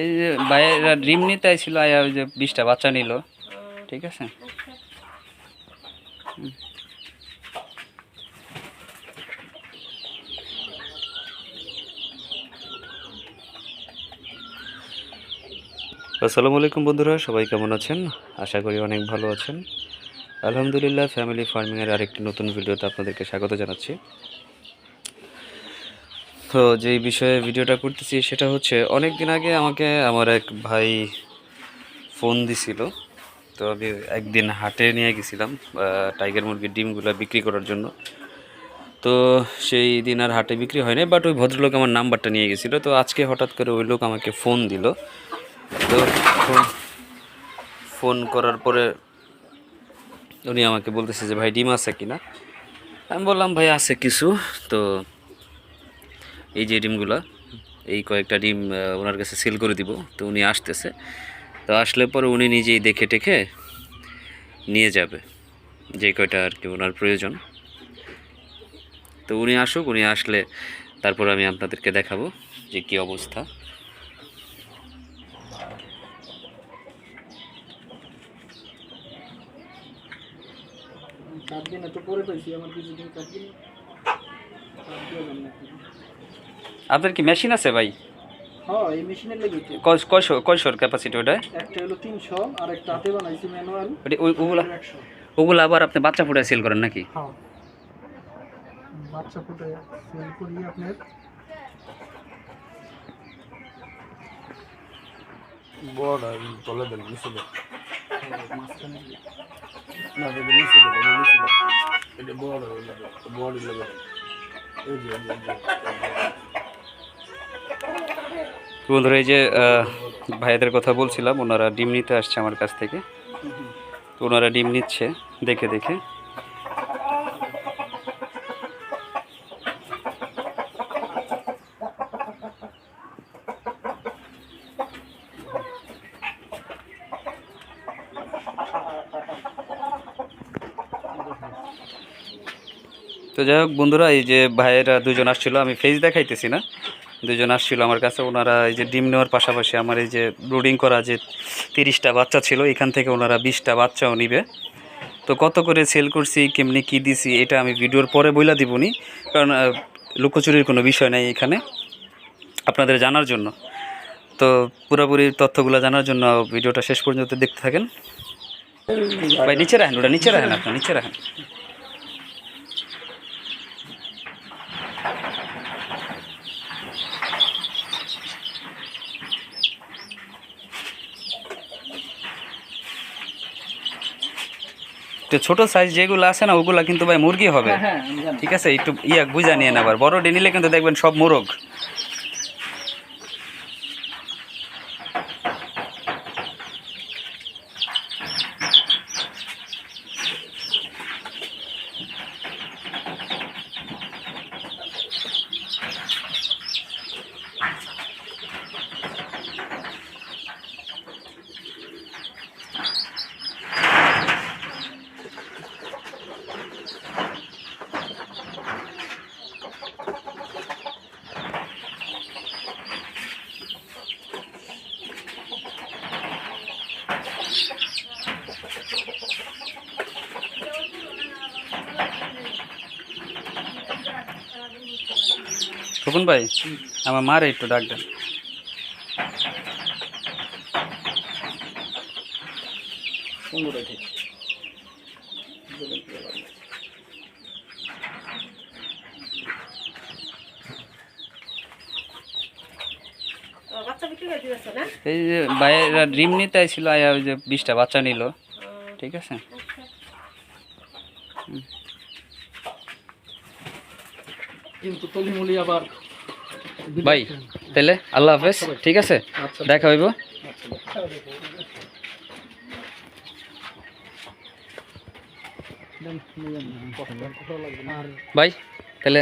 এই যে বাইরে ডিম নিতে আইছিল আয়া ওই যে বিশটা বাচ্চা নিল। ঠিক আছে? আচ্ছা। আসসালামু আলাইকুম বন্ধুরা সবাই কেমন আছেন? আশা করি অনেক ভালো আছেন। আলহামদুলিল্লাহ ফ্যামিলি ফার্মিংয়ের আরেকটি নতুন ভিডিওতে আপনাদেরকে স্বাগত জানাচ্ছি। তো যেই বিষয়ে ভিডিওটা করতেছি সেটা হচ্ছে অনেক দিন আগে আমাকে আমার এক ভাই ফোন দিছিল। তো আমি একদিন হাটে নিয়ে গেছিলাম টাইগার মুরগির ডিমগুলো বিক্রি করার জন্য। তো সেই দিন আর হাটে বিক্রি হয়নি বাট ওই ভদ্রলোক আমার নাম্বারটা নিয়ে গেছিল। তো আজকে হঠাৎ করে ওই লোক আমাকে ফোন দিল। তো ফোন ফোন করার পরে উনি আমাকে বলতেছে যে, ভাই, ডিম আছে কিনা? আমি বললাম, ভাই, আছে কিছু। তো এই যে ডিমগুলো, এই কয়েকটা ডিম ওনার কাছে সেল করে দিব। তো উনি আসতেছে। তো আসলে পরে উনি নিজেই দেখে টেখে নিয়ে যাবে। যে কয়টা আর কি ওনার প্রয়োজন। তো উনি আসুক, উনি আসলে তারপর আমি আপনাদেরকে দেখাবো যে কি অবস্থা। চার দিন এত পরে পাইছি, আমার কিছুদিন চার দিন চার দিও না নাকি। আপনার কি মেশিন আছে ভাই? হ্যাঁ কয়শোর ক্যাপাসিটি ওটা? একটা হলো তিনশো আর একটা হাতে বানাইছি ম্যানুয়াল ওটা ওগুলা ওগুলো আবার আপনি বাচ্চা ফুটে সেল করেন নাকি? হ্যাঁ। বাচ্চা ফুটে সেল করি আপনার। বড় তলে দেন নিচে দেন। না এটা নিচে দেন নিচে দেন। এটা বড় বড় লাগে এই যে। বন্ধুরা, এই যে ভাইদের কথা বলছিলাম, ওনারা ডিম নিতে আসছে আমার কাছ থেকে। তো ওনারা ডিম নিচ্ছে, দেখে দেখে। তো যাই হোক বন্ধুরা, এই যে ভাইয়েরা দুজন আসছিল, আমি ফেস দেখাইতেছি না। দুজন আসছিল আমার কাছে, ওনারা এই যে ডিম নেওয়ার পাশাপাশি আমার এই যে ব্রুডিং করা যে তিরিশটা বাচ্চা ছিল, এখান থেকে ওনারা বিশটা বাচ্চাও নিবে। তো কত করে সেল করছি, কেমনি কি দিছি, এটা আমি ভিডিওর পরে বইলা দিবনি, কারণ লুকোচুরির কোনো বিষয় নাই এখানে আপনাদের জানার জন্য। তো পুরোপুরি তথ্যগুলো জানার জন্য ভিডিওটা শেষ পর্যন্ত দেখতে থাকেন। ভাই, নিচে রাখেন, ওটা নিচে রাখেন আপনার নিচে রাখেন। তো ছোট সাইজ যেগুলো আছে না ওগুলো কিন্তু ভাই মুরগি হবে। হ্যাঁ জানি। ঠিক আছে? একটু ইয়া বুঝা নিয়ে নেবার। বড় ডে নিলে কিন্তু দেখবেন সব মোরগ। তখন ভাই আমার মারে একটু ডাক দেন। এই যে বাইরে ডিম নিতে আইছিল আয়া ওই যে বিশটা বাচ্চা নিল। ঠিক আছে? আচ্ছা। কিন্তু তলিমুলি আবার ভাই তাহলে আল্লাহ হাফেজ ঠিক আছে? আচ্ছা। দেখা হইব। ভাই তাহলে